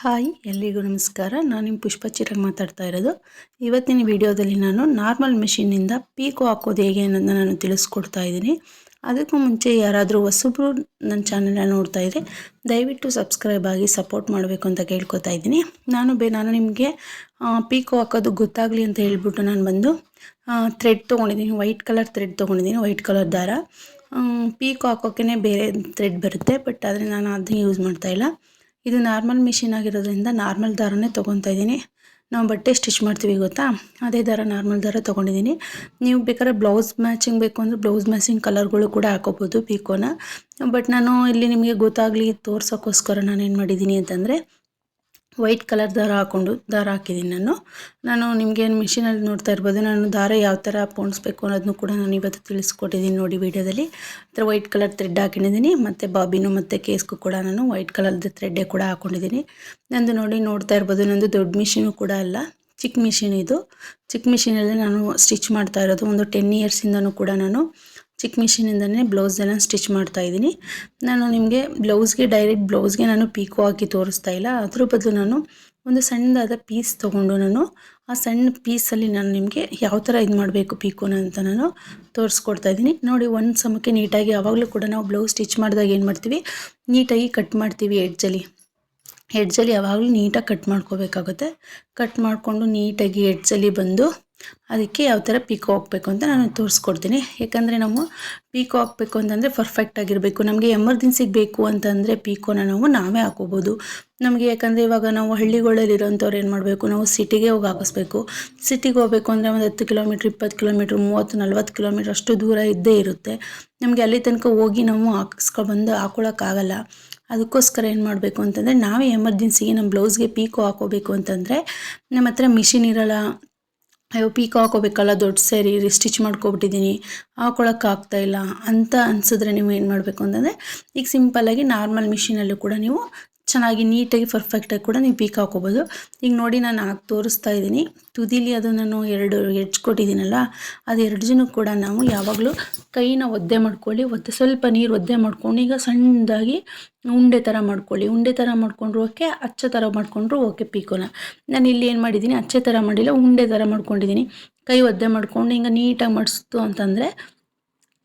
Hi, ಎಲ್ರಿಗೂ ನಮಸ್ಕಾರ. ನಾನು ನಿಮ್ಮ ಪುಷ್ಪ ಚಿರಾಗ್ ಮಾತಾಡ್ತಾ ಇರೋದು. ಇವತ್ತಿನ ವಿಡಿಯೋದಲ್ಲಿ ನಾನು ನಾರ್ಮಲ್ ಮೆಷಿನಿಂದ ಪೀಕು ಹಾಕೋದು ಹೇಗೆ ಅನ್ನೋದನ್ನ ನಾನು ತಿಳಿಸ್ಕೊಡ್ತಾ ಇದ್ದೀನಿ. ಅದಕ್ಕೂ ಮುಂಚೆ ಯಾರಾದರೂ ಹೊಸಬ್ರು ನನ್ನ ಚಾನಲ್ನ ನೋಡ್ತಾ ಇದ್ದರೆ ದಯವಿಟ್ಟು ಸಬ್ಸ್ಕ್ರೈಬ್ ಆಗಿ ಸಪೋರ್ಟ್ ಮಾಡಬೇಕು ಅಂತ ಕೇಳ್ಕೊತಾ ಇದ್ದೀನಿ. ನಾನು ಬೇ, ನಾನು ನಿಮಗೆ ಪೀಕು ಹಾಕೋದು ಗೊತ್ತಾಗಲಿ ಅಂತ ಹೇಳ್ಬಿಟ್ಟು ನಾನು ಬಂದು ಥ್ರೆಡ್ ತೊಗೊಂಡಿದ್ದೀನಿ. ವೈಟ್ ಕಲರ್ ಥ್ರೆಡ್ ತೊಗೊಂಡಿದ್ದೀನಿ ವೈಟ್ ಕಲರ್ ದಾರ. ಪೀಕು ಹಾಕೋಕೆ ಬೇರೆ ಥ್ರೆಡ್ ಬರುತ್ತೆ ಬಟ್ ಆದರೆ ನಾನು ಅದನ್ನ ಯೂಸ್ ಮಾಡ್ತಾಯಿಲ್ಲ ಇದು ನಾರ್ಮಲ್ ಮಿಷಿನ್ ಆಗಿರೋದ್ರಿಂದ ನಾರ್ಮಲ್ ದಾರನೇ ತೊಗೊತಾ ಇದ್ದೀನಿ. ನಾವು ಬಟ್ಟೆ ಸ್ಟಿಚ್ ಮಾಡ್ತೀವಿ ಗೊತ್ತಾ? ಅದೇ ದಾರ ನಾರ್ಮಲ್ ದಾರ ತೊಗೊಂಡಿದ್ದೀನಿ. ನೀವು ಬೇಕಾದ್ರೆ ಬ್ಲೌಸ್ ಮ್ಯಾಚಿಂಗ್ ಬೇಕು ಅಂದರೆ ಬ್ಲೌಸ್ ಮ್ಯಾಚಿಂಗ್ ಕಲರ್ಗಳು ಕೂಡ ಹಾಕೋಬೋದು ಪೀಕೋನ. ಬಟ್ ನಾನು ಇಲ್ಲಿ ನಿಮಗೆ ಗೊತ್ತಾಗಲಿ ತೋರ್ಸೋಕ್ಕೋಸ್ಕರ ನಾನು ಏನು ಮಾಡಿದ್ದೀನಿ ಅಂತಂದರೆ ವೈಟ್ ಕಲರ್ ದಾರ ಹಾಕೊಂಡು ದಾರ ಹಾಕಿದ್ದೀನಿ ನಾನು. ನಾನು ನಿಮಗೆ ಮಿಷಿನಲ್ಲಿ ನೋಡ್ತಾ ಇರ್ಬೋದು, ನಾನು ದಾರ ಯಾವ ಥರ ಪೋಣಿಸ್ಬೇಕು ಅನ್ನೋದನ್ನು ಕೂಡ ನಾನು ಇವತ್ತು ತಿಳಿಸ್ಕೊಟ್ಟಿದ್ದೀನಿ ನೋಡಿ ವೀಡಿಯೋದಲ್ಲಿ. ಥರ ವೈಟ್ ಕಲರ್ ಥ್ರೆಡ್ ಹಾಕೊಂಡಿದ್ದೀನಿ, ಮತ್ತು ಬಾಬಿನೂ ಮತ್ತು ಕೇಸ್ಗೂ ಕೂಡ ನಾನು ವೈಟ್ ಕಲರ್ದು ಥ್ರೆಡ್ಡೇ ಕೂಡ ಹಾಕ್ಕೊಂಡಿದ್ದೀನಿ ನಂದು ನೋಡಿ ನೋಡ್ತಾ ಇರ್ಬೋದು, ನಂದು ದೊಡ್ಡ ಮಿಷಿನು ಕೂಡ ಅಲ್ಲ, ಚಿಕ್ಕ ಮಿಷಿನ್ ಇದು. ಚಿಕ್ಕ ಮಿಷಿನಲ್ಲಿ ನಾನು ಸ್ಟಿಚ್ ಮಾಡ್ತಾ ಇರೋದು ಒಂದು ಟೆನ್ ಇಯರ್ಸಿಂದನೂ ಕೂಡ ನಾನು. ಚಿಕ್ಕ ಮಿಷಿನಿಂದನೇ ಬ್ಲೌಸನ್ನು ಸ್ಟಿಚ್ ಮಾಡ್ತಾ ಇದ್ದೀನಿ. ನಾನು ನಿಮಗೆ ಬ್ಲೌಸ್ಗೆ ಡೈರೆಕ್ಟ್ ಬ್ಲೌಸ್ಗೆ ನಾನು ಪೀಕೋ ಹಾಕಿ ತೋರಿಸ್ತಾ ಇಲ್ಲ. ಅದ್ರ ಬದಲು ನಾನು ಒಂದು ಸಣ್ಣದಾದ ಪೀಸ್ ತೊಗೊಂಡು ನಾನು ಆ ಸಣ್ಣ ಪೀಸಲ್ಲಿ ನಾನು ನಿಮಗೆ ಯಾವ ಥರ ಇದು ಮಾಡಬೇಕು ಪೀಕೋನ ಅಂತ ನಾನು ತೋರಿಸ್ಕೊಡ್ತಾ ಇದ್ದೀನಿ. ನೋಡಿ, ಒಂದು ಸಮಕ್ಕೆ ನೀಟಾಗಿ ಯಾವಾಗಲೂ ಕೂಡ ನಾವು ಬ್ಲೌಸ್ ಸ್ಟಿಚ್ ಮಾಡಿದಾಗ ಏನು ಮಾಡ್ತೀವಿ? ನೀಟಾಗಿ ಕಟ್ ಮಾಡ್ತೀವಿ ಎಡ್ಜಲ್ಲಿ. ಎಡ್ಜಲ್ಲಿ ಯಾವಾಗಲೂ ನೀಟಾಗಿ ಕಟ್ ಮಾಡ್ಕೋಬೇಕಾಗುತ್ತೆ. ಕಟ್ ಮಾಡಿಕೊಂಡು ನೀಟಾಗಿ ಎಡ್ಜಲ್ಲಿ ಬಂದು ಅದಕ್ಕೆ ಯಾವ ಥರ ಪೀಕೋ ಹಾಕಬೇಕು ಅಂತ ನಾನು ತೋರಿಸ್ಕೊಡ್ತೀನಿ. ಯಾಕಂದರೆ ನಾವು ಪೀಕೋ ಹಾಕಬೇಕು ಅಂತಂದರೆ ಪರ್ಫೆಕ್ಟ್ ಆಗಿರಬೇಕು. ನಮಗೆ ಎಮರ್ಜೆನ್ಸಿಗೆ ಬೇಕು ಅಂತಂದರೆ ಪೀಕೋನ ನಾವು ನಾವೇ ಹಾಕೋಬೋದು. ನಮಗೆ ಯಾಕಂದರೆ ಇವಾಗ ನಾವು ಹಳ್ಳಿಗಳಲ್ಲಿ ಇರೋಂಥವ್ರು ಏನು ಮಾಡಬೇಕು? ನಾವು ಸಿಟಿಗೆ ಹೋಗಿ ಹಾಕಿಸ್ಬೇಕು. ಸಿಟಿಗೆ ಹೋಗಬೇಕು ಅಂದರೆ ಒಂದು ಹತ್ತು ಕಿಲೋಮೀಟ್ರ್, ಇಪ್ಪತ್ತು ಕಿಲೋಮೀಟ್ರ್, ಮೂವತ್ತು, ನಲ್ವತ್ತು ಕಿಲೋಮೀಟ್ರ್ ಅಷ್ಟು ದೂರ ಇದ್ದೇ ಇರುತ್ತೆ. ನಮಗೆ ಅಲ್ಲಿ ತನಕ ಹೋಗಿ ನಾವು ಹಾಕಿಸ್ಕೊಬಂದು ಹಾಕೊಳಕ್ಕಾಗಲ್ಲ. ಅದಕ್ಕೋಸ್ಕರ ಏನು ಮಾಡಬೇಕು ಅಂತಂದರೆ, ನಾವೇ ಎಮರ್ಜೆನ್ಸಿಗೆ ನಮ್ಮ ಬ್ಲೌಸ್ಗೆ ಪೀಕು ಹಾಕೋಬೇಕು ಅಂತಂದರೆ ನಮ್ಮ ಹತ್ರ ಮಿಷಿನ್ ಇರಲ್ಲ. ಅಯ್ಯೋ, ಪೀಕು ಹಾಕೋಬೇಕಲ್ಲ, ದೊಡ್ಡ ಸ್ಯಾರಿ ಸ್ಟಿಚ್ ಮಾಡ್ಕೊಬಿಟ್ಟಿದ್ದೀನಿ ಹಾಕೊಳಕ್ಕೆ ಇಲ್ಲ ಅಂತ ಅನಿಸಿದ್ರೆ ನೀವು ಏನು ಮಾಡಬೇಕು ಅಂತಂದರೆ, ಈಗ ಸಿಂಪಲ್ಲಾಗಿ ನಾರ್ಮಲ್ ಮಿಷಿನಲ್ಲೂ ಕೂಡ ನೀವು ಚೆನ್ನಾಗಿ ನೀಟಾಗಿ ಪರ್ಫೆಕ್ಟಾಗಿ ಕೂಡ ನೀವು ಪೀಕ್ ಹಾಕೋಬೋದು. ಈಗ ನೋಡಿ ನಾನು ಹಾಕಿ ತೋರಿಸ್ತಾ ಇದ್ದೀನಿ. ತುದಿಲಿ ಅದು ನಾನು ಎರಡು ಕೊಟ್ಟಿದ್ದೀನಲ್ಲ, ಅದು ಎರಡು ಜನ ಕೂಡ ನಾವು ಯಾವಾಗಲೂ ಕೈನ ಒದ್ದೆ ಮಾಡ್ಕೊಳ್ಳಿ. ಒದ್ದೆ ಸ್ವಲ್ಪ ನೀರು ಒದ್ದೆ ಮಾಡ್ಕೊಂಡು ಈಗ ಸಣ್ಣದಾಗಿ ಉಂಡೆ ಥರ ಮಾಡ್ಕೊಳ್ಳಿ. ಉಂಡೆ ಥರ ಮಾಡ್ಕೊಂಡ್ರು ಓಕೆ ಅಚ್ಚ ಥರ ಮಾಡಿಕೊಂಡ್ರು ಓಕೆ ಪೀಕೋನ ನಾನು ಇಲ್ಲಿ ಏನು ಮಾಡಿದ್ದೀನಿ, ಅಚ್ಚೆ ಥರ ಮಾಡಿಲ್ಲ, ಉಂಡೆ ಥರ ಮಾಡ್ಕೊಂಡಿದ್ದೀನಿ. ಕೈ ಒದ್ದೆ ಮಾಡ್ಕೊಂಡು ಹಿಂಗೆ ನೀಟಾಗಿ ಮಾಡಿಸ್ತು ಅಂತಂದರೆ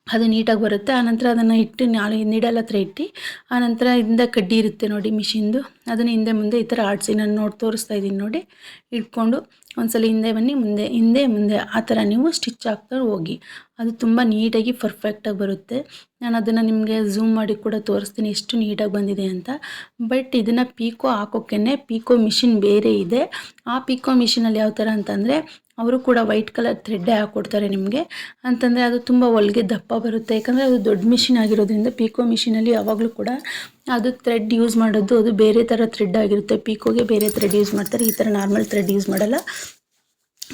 ಅದು ನೀಟಾಗಿ ಬರುತ್ತೆ. ಆನಂತರ ಅದನ್ನು ಇಟ್ಟು ನಾಳೆ, ನೀಡಲ್ ಹತ್ರ ಇಟ್ಟು, ಆನಂತರ ಇದರಿಂದ ಕಡ್ಡಿ ಇರುತ್ತೆ ನೋಡಿ ಮಿಷಿನ್ದು. ಅದನ್ನು ಹಿಂದೆ ಮುಂದೆ ಈ ಥರ ಆಡಿಸಿ ನಾನು ನೋಡಿ ತೋರಿಸ್ತಾ ಇದ್ದೀನಿ ನೋಡಿ. ಇಟ್ಕೊಂಡು ಒಂದ್ಸಲ ಹಿಂದೆ ಬನ್ನಿ, ಮುಂದೆ, ಹಿಂದೆ, ಮುಂದೆ ಆ ಥರ ನೀವು ಸ್ಟಿಚ್ ಹಾಕ್ತಾ ಹೋಗಿ. ಅದು ತುಂಬ ನೀಟಾಗಿ ಪರ್ಫೆಕ್ಟಾಗಿ ಬರುತ್ತೆ. ನಾನು ಅದನ್ನು ನಿಮಗೆ ಝೂಮ್ ಮಾಡಿ ಕೂಡ ತೋರಿಸ್ತೀನಿ ಎಷ್ಟು ನೀಟಾಗಿ ಬಂದಿದೆ ಅಂತ. ಬಟ್ ಇದನ್ನು ಪೀಕೋ ಹಾಕೋಕ್ಕೇ ಪೀಕೋ ಮಿಷಿನ್ ಬೇರೆ ಇದೆ. ಆ ಪೀಕೋ ಮಿಷಿನಲ್ಲಿ ಯಾವ ಥರ ಅಂತಂದರೆ ಅವರು ಕೂಡ ವೈಟ್ ಕಲರ್ ಥ್ರೆಡ್ಡೇ ಹಾಕ್ಕೊಡ್ತಾರೆ ನಿಮಗೆ. ಅಂತಂದರೆ ಅದು ತುಂಬ ಹೊಲಿಗೆ ದಪ್ಪ ಬರುತ್ತೆ. ಯಾಕಂದರೆ ಅದು ದೊಡ್ಡ ಮಿಷಿನ್ ಆಗಿರೋದ್ರಿಂದ ಪೀಕೋ ಮಿಷಿನಲ್ಲಿ ಯಾವಾಗಲೂ ಕೂಡ ಅದು ಥ್ರೆಡ್ ಯೂಸ್ ಮಾಡೋದು, ಅದು ಬೇರೆ ಥರ ಥ್ರೆಡ್ ಆಗಿರುತ್ತೆ. ಪೀಕೋಗೆ ಬೇರೆ ಥ್ರೆಡ್ ಯೂಸ್ ಮಾಡ್ತಾರೆ. ಈ ಥರ ನಾರ್ಮಲ್ ಥ್ರೆಡ್ ಯೂಸ್ ಮಾಡಲ್ಲ.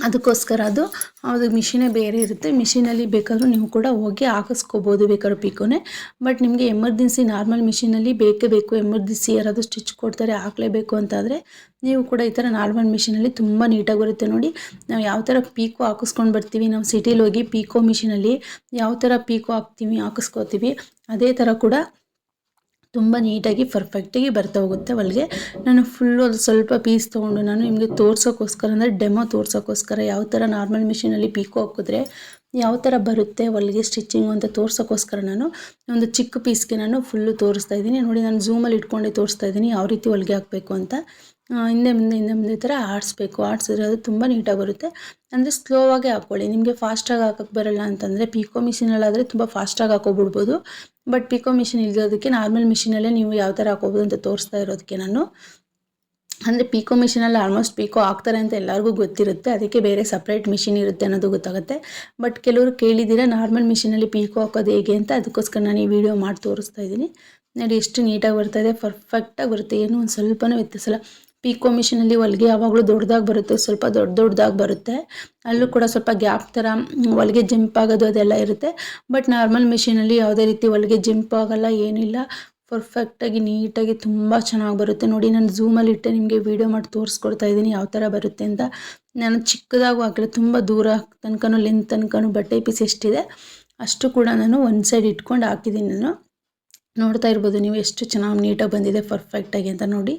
ಅದಕ್ಕೋಸ್ಕರ ಅದು ಅದು ಮಿಷಿನೇ ಬೇರೆ ಇರುತ್ತೆ. ಮಿಷಿನಲ್ಲಿ ಬೇಕಾದರೂ ನೀವು ಕೂಡ ಹೋಗಿ ಹಾಕಿಸ್ಕೋಬೋದು ಬೇಕಾದ್ರೂ ಪೀಕೋನೇ ಬಟ್ ನಿಮಗೆ ಎಮರ್ಜೆನ್ಸಿ ನಾರ್ಮಲ್ ಮಿಷಿನಲ್ಲಿ ಬೇಕೇ ಬೇಕು. ಎಮರ್ಜೆನ್ಸಿ ಯಾರಾದರೂ ಸ್ಟಿಚ್ ಕೊಡ್ತಾರೆ, ಹಾಕಲೇಬೇಕು ಅಂತಾದರೆ ನೀವು ಕೂಡ ಈ ಥರ ನಾರ್ಮಲ್ ಮಿಷಿನಲ್ಲಿ ತುಂಬ ನೀಟಾಗಿ ಬರುತ್ತೆ ನೋಡಿ. ನಾವು ಯಾವ ಥರ ಪೀಕೋ ಹಾಕಿಸ್ಕೊಂಡು ಬರ್ತೀವಿ, ನಾವು ಸಿಟೀಲಿ ಹೋಗಿ ಪೀಕೋ ಮಿಷಿನಲ್ಲಿ ಯಾವ ಥರ ಪೀಕೋ ಹಾಕ್ತೀವಿ, ಹಾಕಿಸ್ಕೋತೀವಿ, ಅದೇ ಥರ ಕೂಡ ತುಂಬ ನೀಟಾಗಿ ಪರ್ಫೆಕ್ಟಾಗಿ ಬರ್ತಾ ಹೋಗುತ್ತೆ ಒಳಗೆ ನಾನು ಫುಲ್ಲು ಅದು ಸ್ವಲ್ಪ ಪೀಸ್ ತೊಗೊಂಡು ನಾನು ನಿಮಗೆ ತೋರ್ಸೋಕ್ಕೋಸ್ಕರ ಅಂದರೆ ಡೆಮೋ ತೋರ್ಸೋಕ್ಕೋಸ್ಕರ ಯಾವ ಥರ ನಾರ್ಮಲ್ ಮಿಷಿನಲ್ಲಿ ಪೀಕು ಹಾಕಿದ್ರೆ ಯಾವ ಥರ ಬರುತ್ತೆ ಹೊಲಿಗೆ ಸ್ಟಿಚಿಂಗ್ ಅಂತ ತೋರ್ಸೋಕ್ಕೋಸ್ಕರ ನಾನು ಒಂದು ಚಿಕ್ಕ ಪೀಸ್ಗೆ ನಾನು ಫುಲ್ಲು ತೋರಿಸ್ತಾ ಇದ್ದೀನಿ. ನೋಡಿ, ನಾನು ಝೂಮಲ್ಲಿ ಇಟ್ಕೊಂಡೆ ತೋರಿಸ್ತಾ ಇದ್ದೀನಿ ಯಾವ ರೀತಿ ಹೊಲಿಗೆ ಹಾಕಬೇಕು ಅಂತ. ಹಿಂದೆ ಮುಂದೆ ಹಿಂದೆ ಮುಂದೆ ಈ ಥರ ಆಡಿಸ್ಬೇಕು. ಆಡಿಸಿದ್ರೆ ಅದು ತುಂಬ ನೀಟಾಗಿ ಬರುತ್ತೆ. ಅಂದರೆ ಸ್ಲೋವಾಗೇ ಹಾಕ್ಕೊಳ್ಳಿ. ನಿಮಗೆ ಫಾಸ್ಟಾಗಿ ಹಾಕೋಕ್ಕೆ ಬರಲ್ಲ ಅಂತಂದರೆ ಪಿಕೋ ಮಿಷಿನಲ್ಲಾದರೆ ತುಂಬ ಫಾಸ್ಟಾಗಿ ಹಾಕೋಬಿಡ್ಬೋದು ಬಟ್ ಪಿಕೋ ಮಿಷಿನ್ ಇಲ್ಲದೋದಕ್ಕೆ ನಾರ್ಮಲ್ ಮಿಷಿನಲ್ಲೇ ನೀವು ಯಾವ ಥರ ಹಾಕೋಬೋದು ಅಂತ ತೋರಿಸ್ತಾ ಇರೋದಕ್ಕೆ ನಾನು. ಅಂದರೆ ಪಿಕೋ ಮಿಷಿನಲ್ಲಿ ಆಲ್ಮೋಸ್ಟ್ ಪೀಕೋ ಹಾಕ್ತಾರೆ ಅಂತ ಎಲ್ಲರಿಗೂ ಗೊತ್ತಿರುತ್ತೆ. ಅದಕ್ಕೆ ಬೇರೆ ಸಪ್ರೇಟ್ ಮಿಷಿನ್ ಇರುತ್ತೆ ಅನ್ನೋದು ಗೊತ್ತಾಗುತ್ತೆ. ಬಟ್ ಕೆಲವರು ಕೇಳಿದ್ದೀರಾ ನಾರ್ಮಲ್ ಮಿಷಿನಲ್ಲಿ ಪೀಕೋ ಹಾಕೋದು ಹೇಗೆ ಅಂತ? ಅದಕ್ಕೋಸ್ಕರ ನಾನು ಈ ವಿಡಿಯೋ ಮಾಡಿ ತೋರಿಸ್ತಾ ಇದ್ದೀನಿ. ನೋಡಿ ಎಷ್ಟು ನೀಟಾಗಿ ಬರ್ತಾಯಿದೆ ಪರ್ಫೆಕ್ಟಾಗಿ ಬರುತ್ತೆ. ಏನು ಒಂದು ಸ್ವಲ್ಪನೂ ವ್ಯತ್ಯಾಸಲ್ಲ ಪೀಕೋ ಮಿಷಿನಲ್ಲಿ ಹೊಲಿಗೆ ಯಾವಾಗಲೂ ದೊಡ್ಡದಾಗಿ ಬರುತ್ತೆ, ಸ್ವಲ್ಪ ದೊಡ್ಡ ದೊಡ್ಡದಾಗಿ ಬರುತ್ತೆ. ಅಲ್ಲೂ ಕೂಡ ಸ್ವಲ್ಪ ಗ್ಯಾಪ್ ಥರ ಹೊಲಿಗೆ ಜಂಪ್ ಆಗೋದು ಅದೆಲ್ಲ ಇರುತ್ತೆ. ಬಟ್ ನಾರ್ಮಲ್ ಮಿಷಿನಲ್ಲಿ ಯಾವುದೇ ರೀತಿ ಹೊಲಿಗೆ ಜಿಂಪ್ ಆಗೋಲ್ಲ, ಏನಿಲ್ಲ. ಪರ್ಫೆಕ್ಟಾಗಿ ನೀಟಾಗಿ ತುಂಬ ಚೆನ್ನಾಗಿ ಬರುತ್ತೆ. ನೋಡಿ, ನಾನು ಝೂಮಲ್ಲಿ ಇಟ್ಟೆ, ನಿಮಗೆ ವೀಡಿಯೋ ಮಾಡಿ ತೋರಿಸ್ಕೊಡ್ತಾ ಇದ್ದೀನಿ ಯಾವ ಥರ ಬರುತ್ತೆ ಅಂತ. ನಾನು ಚಿಕ್ಕದಾಗೂ ಹಾಕಿಲ್ಲ ತುಂಬ ದೂರ ತನಕನೂ ಲೆಂತ್ ತನಕನೂ ಬಟ್ಟೆ ಪೀಸ್ ಎಷ್ಟಿದೆ, ಅಷ್ಟು ಕೂಡ ನಾನು ಒಂದು ಸೈಡ್ ಇಟ್ಕೊಂಡು ಹಾಕಿದ್ದೀನಿ ನಾನು. ನೋಡ್ತಾ ಇರ್ಬೋದು, ನೀವು ಎಷ್ಟು ಚೆನ್ನಾಗಿ ನೀಟಾಗಿ ಬಂದಿದೆ ಪರ್ಫೆಕ್ಟಾಗಿ ಅಂತ ನೋಡಿ.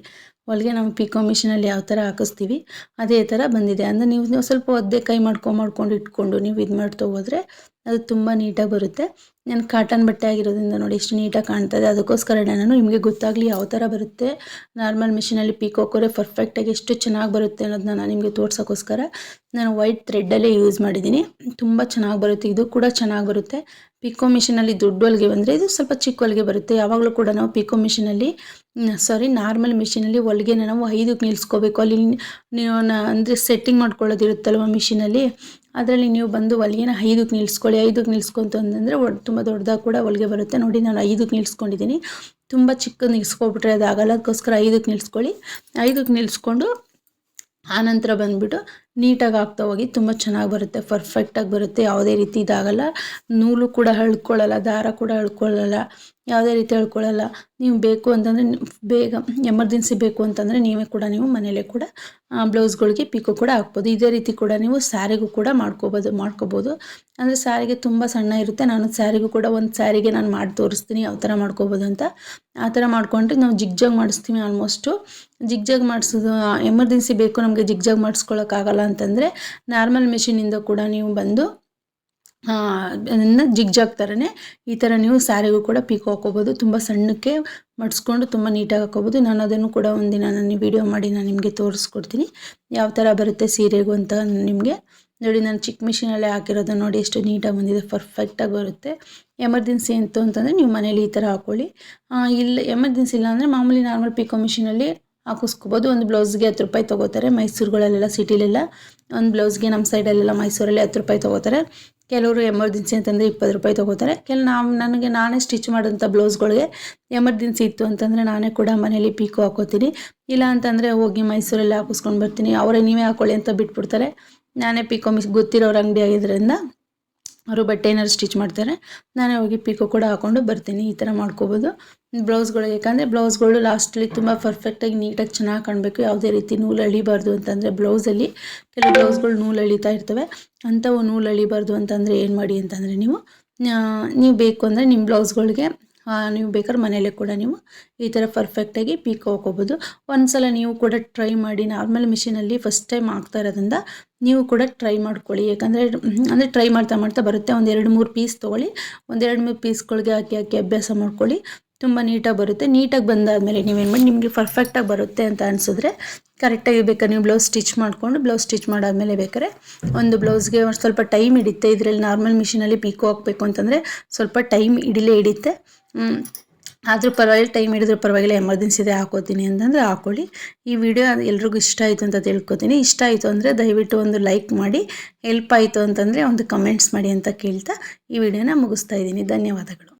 ಹೊಲಿಗೆ ನಾವು ಪಿಕೋ ಮಿಷಿನಲ್ಲಿ ಯಾವ ಥರ ಹಾಕಿಸ್ತೀವಿ, ಅದೇ ಥರ ಬಂದಿದೆ. ಅಂದರೆ ನೀವು ಸ್ವಲ್ಪ ಒದ್ದೆ ಕೈ ಮಾಡ್ಕೊಂಡು ಮಾಡ್ಕೊಂಡು ಇಟ್ಕೊಂಡು ನೀವು ಇದು ಮಾಡ್ತಾ ಹೋದರೆ ಅದು ತುಂಬ ನೀಟಾಗಿ ಬರುತ್ತೆ. ನಾನು ಕಾಟನ್ ಬಟ್ಟೆ ಆಗಿರೋದ್ರಿಂದ ನೋಡಿ ಎಷ್ಟು ನೀಟಾಗಿ ಕಾಣ್ತದೆ ಅದಕ್ಕೋಸ್ಕರ ನಾನು ನಿಮಗೆ ಗೊತ್ತಾಗಲಿ ಯಾವ ಥರ ಬರುತ್ತೆ. ನಾರ್ಮಲ್ ಮಿಷಿನಲ್ಲಿ ಪೀಕೋಕೋರೆ ಪರ್ಫೆಕ್ಟಾಗಿ ಎಷ್ಟು ಚೆನ್ನಾಗಿ ಬರುತ್ತೆ ಅನ್ನೋದನ್ನ ನಾನು ನಿಮಗೆ ತೋರ್ಸೋಕ್ಕೋಸ್ಕರ ನಾನು ವೈಟ್ ಥ್ರೆಡ್ಡಲ್ಲೇ ಯೂಸ್ ಮಾಡಿದ್ದೀನಿ. ತುಂಬ ಚೆನ್ನಾಗಿ ಬರುತ್ತೆ. ಇದು ಕೂಡ ಚೆನ್ನಾಗಿ ಬರುತ್ತೆ. ಪಿಕೋ ಮಿಷಿನಲ್ಲಿ ದೊಡ್ಡ ಹೊಲಿಗೆ ಬಂದರೆ ಇದು ಸ್ವಲ್ಪ ಚಿಕ್ಕ ಹೊಲಿಗೆ ಬರುತ್ತೆ. ಯಾವಾಗಲೂ ಕೂಡ ನಾವು ಪಿಕೋ ಮಿಷಿನಲ್ಲಿ ಸಾರಿ ನಾರ್ಮಲ್ ಮಿಷಿನಲ್ಲಿ ಹೊಲಿಗೆನ ನಾವು ಐದಕ್ಕೆ ನಿಲ್ಲಿಸ್ಕೋಬೇಕು ಅಲ್ಲಿ ಅಂದರೆ ಸೆಟ್ಟಿಂಗ್ ಮಾಡ್ಕೊಳ್ಳೋದಿರುತ್ತಲ್ವ ಮಿಷಿನಲ್ಲಿ? ಅದರಲ್ಲಿ ನೀವು ಬಂದು ಹೊಲಿಗೆನ ಐದಕ್ಕೆ ನಿಲ್ಲಿಸ್ಕೊಳ್ಳಿ ಐದಕ್ಕೆ ನಿಲ್ಸ್ಕೊಂತು ಅಂತಂದರೆ ತುಂಬ ದೊಡ್ಡದಾಗ ಕೂಡ ಹೊಲಿಗೆ ಬರುತ್ತೆ. ನೋಡಿ ನಾನು ಐದಕ್ಕೆ ನಿಲ್ಸ್ಕೊಂಡಿದ್ದೀನಿ. ತುಂಬ ಚಿಕ್ಕದು ನಿಲ್ಸ್ಕೊಬಿಟ್ರೆ ಅದಾಗಲ್ಲ ಅದಕ್ಕೋಸ್ಕರ ಐದಕ್ಕೆ ನಿಲ್ಲಿಸ್ಕೊಳ್ಳಿ ಐದಕ್ಕೆ ನಿಲ್ಲಿಸ್ಕೊಂಡು ಆನಂತರ ಬಂದುಬಿಟ್ಟು ನೀಟಾಗಿ ಹಾಕ್ತಾ ಹೋಗಿ ತುಂಬ ಚೆನ್ನಾಗಿ ಬರುತ್ತೆ ಪರ್ಫೆಕ್ಟಾಗಿ ಬರುತ್ತೆ. ಯಾವುದೇ ರೀತಿ ಇದಾಗಲ್ಲ. ನೂಲು ಕೂಡ ಹಳ್ಕೊಳ್ಳಲ್ಲ ದಾರ ಕೂಡ ಹಳ್ಕೊಳ್ಳಲ್ಲ ಯಾವುದೇ ರೀತಿ ಹೇಳ್ಕೊಳ್ಳಲ್ಲ ನೀವು ಬೇಕು ಅಂತಂದರೆ ಬೇಗ ಎಮರ್ಜೆನ್ಸಿ ಬೇಕು ಅಂತಂದರೆ ನೀವೇ ಕೂಡ ನೀವು ಮನೇಲೇ ಕೂಡ ಬ್ಲೌಸ್ಗಳಿಗೆ ಪಿಕೋ ಕೂಡ ಹಾಕ್ಬೋದು. ಇದೇ ರೀತಿ ಕೂಡ ನೀವು ಸ್ಯಾರಿಗೂ ಕೂಡ ಮಾಡ್ಕೋಬೋದು ಮಾಡ್ಕೋಬೋದು. ಅಂದರೆ ಸ್ಯಾರಿಗೆ ತುಂಬ ಸಣ್ಣ ಇರುತ್ತೆ. ನಾನು ಸ್ಯಾರಿಗೂ ಕೂಡ ಒಂದು ಸ್ಯಾರಿಗೆ ನಾನು ಮಾಡಿ ತೋರಿಸ್ತೀನಿ, ಯಾವ ಥರ ಮಾಡ್ಕೋಬೋದು ಅಂತ. ಆ ಥರ ಮಾಡ್ಕೊಂಡ್ರೆ ನಾವು ಜಿಗ್ಜಾಗ್ ಮಾಡಿಸ್ತೀವಿ ಆಲ್ಮೋಸ್ಟು. ಜಿಗ್ಜಾಗ್ ಮಾಡಿಸೋದು ಎಮರ್ಜೆನ್ಸಿ ಬೇಕು ನಮಗೆ ಜಿಗ್ಜಾಗ್ ಮಾಡಿಸ್ಕೊಳಕ್ಕಾಗಲ್ಲ ಅಂತಂದರೆ ನಾರ್ಮಲ್ ಮೆಷಿನಿಂದ ಕೂಡ ನೀವು ಬಂದು ಅದನ್ನು ಜಿಗ್ಜಾಗ್ ಥರನೇ ಈ ಥರ ನೀವು ಸ್ಯಾರಿಗೂ ಕೂಡ ಪೀಕು ಹಾಕೋಬೋದು. ತುಂಬ ಸಣ್ಣಕ್ಕೆ ಮಡಿಸ್ಕೊಂಡು ತುಂಬ ನೀಟಾಗಿ ಹಾಕೋಬೋದು. ನಾನು ಅದನ್ನು ಕೂಡ ಒಂದಿನ ನಾನು ವಿಡಿಯೋ ಮಾಡಿ ನಾನು ನಿಮಗೆ ತೋರಿಸ್ಕೊಡ್ತೀನಿ. ಯಾವ ಥರ ಬರುತ್ತೆ ಸೀರೆಗೂ ಅಂತ ನಿಮಗೆ. ನೋಡಿ, ನಾನು ಚಿಕ್ಕ ಮಿಷಿನಲ್ಲೇ ಹಾಕಿರೋದು ನೋಡಿ ಎಷ್ಟು ನೀಟಾಗಿ ಬಂದಿದೆ. ಪರ್ಫೆಕ್ಟಾಗಿ ಬರುತ್ತೆ. ಎಮರ್ಜೆನ್ಸಿ ಎಂತು ಅಂತಂದರೆ ನೀವು ಮನೇಲಿ ಈ ಥರ ಹಾಕ್ಕೊಳ್ಳಿ ಇಲ್ಲ ಎಮರ್ಜೆನ್ಸಿ ಇಲ್ಲ ಅಂದರೆ ಮಾಮೂಲಿ ನಾರ್ಮಲ್ ಪಿಕೋ ಮಿಷಿನಲ್ಲಿ ಹಾಕಿಸ್ಕೋಬೋದು ಒಂದು ಬ್ಲೌಸ್ಗೆ ಹತ್ತು ರೂಪಾಯಿ ತೊಗೋತಾರೆ. ಮೈಸೂರುಗಳಲ್ಲೆಲ್ಲ, ಸಿಟಿಲೆಲ್ಲ ಒಂದು ಬ್ಲೌಸ್ಗೆ ನಮ್ಮ ಸೈಡಲ್ಲೆಲ್ಲ ಮೈಸೂರಲ್ಲಿ ಹತ್ತು ರೂಪಾಯಿ ತೊಗೋತಾರೆ. ಕೆಲವರು ಎಮರ್ಜೆನ್ಸಿ ಅಂತಂದರೆ ಇಪ್ಪತ್ತು ರೂಪಾಯಿ ತೊಗೋತಾರೆ. ಕೆಲ ನಾವು, ನನಗೆ ನಾನೇ ಸ್ಟಿಚ್ ಮಾಡೋಂಥ ಬ್ಲೌಸ್ಗಳಿಗೆ ಎಮರ್ಜೆನ್ಸಿ ಇತ್ತು ಅಂತಂದರೆ ನಾನೇ ಕೂಡ ಮನೇಲಿ ಪೀಕೋ ಹಾಕೋತೀನಿ. ಇಲ್ಲ ಅಂತಂದರೆ ಹೋಗಿ ಮೈಸೂರಲ್ಲಿ ಹಾಕಿಸ್ಕೊಂಡು ಬರ್ತೀನಿ. ಅವರೇ ನೀವೇ ಹಾಕೊಳ್ಳಿ ಅಂತ ಬಿಟ್ಬಿಡ್ತಾರೆ. ನಾನೇ ಪೀಕೋ ಮಿಸ್, ಗೊತ್ತಿರೋರು ಅಂಗಡಿ ಆಗಿದ್ದರಿಂದ ಅವರು ಬಟ್ಟೆ ಏನಾದ್ರು ಸ್ಟಿಚ್ ಮಾಡ್ತಾರೆ, ನಾನೇ ಹೋಗಿ ಪಿಕೋ ಕೂಡ ಹಾಕ್ಕೊಂಡು ಬರ್ತೀನಿ. ಈ ಥರ ಮಾಡ್ಕೋಬೋದು. ಬ್ಲೌಸ್ಗಳು ಯಾಕಂದರೆ ಬ್ಲೌಸ್ಗಳು ಲಾಸ್ಟಲ್ಲಿ ತುಂಬ ಪರ್ಫೆಕ್ಟಾಗಿ ನೀಟಾಗಿ ಚೆನ್ನಾಗಿ ಕಾಣಬೇಕು. ಯಾವುದೇ ರೀತಿ ನೂಲು ಅಳಿಬಾರ್ದು ಅಂತಂದರೆ ಬ್ಲೌಸಲ್ಲಿ ಕೆಲವು ಬ್ಲೌಸ್ಗಳು ನೂಲು ಅಳಿತಾ ಇರ್ತವೆ. ಅಂಥವು ನೂಲು ಅಳಿಬಾರ್ದು ಅಂತಂದರೆ ಏನು ಮಾಡಿ ಅಂತಂದರೆ ನೀವು ನೀವು ಬೇಕು ಅಂದರೆ ನಿಮ್ಮ ಬ್ಲೌಸ್ಗಳಿಗೆ ನೀವು ಬೇಕಾದ್ರೆ ಮನೆಯಲ್ಲೇ ಕೂಡ ನೀವು ಈ ಥರ ಪರ್ಫೆಕ್ಟಾಗಿ ಪೀಕ್ ಹಾಕೋಬೋದು. ಒಂದು ಸಲ ನೀವು ಕೂಡ ಟ್ರೈ ಮಾಡಿ, ನಾರ್ಮಲ್ ಮಿಷಿನಲ್ಲಿ ಫಸ್ಟ್ ಟೈಮ್ ಆಗ್ತಾ ಇರೋದ್ರಿಂದ ನೀವು ಕೂಡ ಟ್ರೈ ಮಾಡ್ಕೊಳ್ಳಿ. ಯಾಕಂದರೆ, ಅಂದರೆ ಟ್ರೈ ಮಾಡ್ತಾ ಮಾಡ್ತಾ ಬರುತ್ತೆ. ಒಂದು ಎರಡು ಮೂರು ಪೀಸ್ ತೊಗೊಳ್ಳಿ. ಒಂದೆರಡು ಮೂರು ಪೀಸ್ಗಳಿಗೆ ಹಾಕಿ ಹಾಕಿ ಅಭ್ಯಾಸ ಮಾಡ್ಕೊಳ್ಳಿ. ತುಂಬ ನೀಟಾಗಿ ಬರುತ್ತೆ. ನೀಟಾಗಿ ಬಂದಾದಮೇಲೆ ನೀವೇನು ಮಾಡಿ, ನಿಮಗೆ ಪರ್ಫೆಕ್ಟಾಗಿ ಬರುತ್ತೆ ಅಂತ ಅನಿಸಿದ್ರೆ ಕರೆಕ್ಟಾಗಿ ಬೇಕಾದ್ರೆ ನೀವು ಬ್ಲೌಸ್ ಸ್ಟಿಚ್ ಮಾಡಿಕೊಂಡು ಬ್ಲೌಸ್ ಸ್ಟಿಚ್ ಮಾಡಾದಮೇಲೆ ಬೇಕಾದ್ರೆ ಒಂದು ಬ್ಲೌಸ್ಗೆ ಒಂದು ಸ್ವಲ್ಪ ಟೈಮ್ ಹಿಡಿಯುತ್ತೆ. ಇದರಲ್ಲಿ ನಾರ್ಮಲ್ ಮಿಷಿನಲ್ಲಿ ಪೀಕೋ ಹಾಕಬೇಕು ಅಂತಂದರೆ ಸ್ವಲ್ಪ ಟೈಮ್ ಹಿಡಿಲೇ ಹಿಡಿಯುತ್ತೆ. ಆದರೂ ಪರವಾಗಿಲ್ಲ ಟೈಮ್ ಹಿಡಿದ್ರೂ ಪರವಾಗಿಲ್ಲ ಎಮರ್ಜೆನ್ಸಿ ಇದೆ ಹಾಕೋತೀನಿ ಅಂತಂದರೆ ಹಾಕೊಳ್ಳಿ. ಈ ವಿಡಿಯೋ ಎಲ್ರಿಗೂ ಇಷ್ಟ ಆಯಿತು ಅಂತ ತಿಳ್ಕೊತೀನಿ. ಇಷ್ಟ ಆಯಿತು ಅಂದರೆ ದಯವಿಟ್ಟು ಒಂದು ಲೈಕ್ ಮಾಡಿ ಹೆಲ್ಪ್ ಆಯಿತು ಅಂತಂದರೆ ಒಂದು ಕಮೆಂಟ್ಸ್ ಮಾಡಿ ಅಂತ ಕೇಳ್ತಾ ಈ ವಿಡಿಯೋನ ಮುಗಿಸ್ತಾ ಇದ್ದೀನಿ. ಧನ್ಯವಾದಗಳು.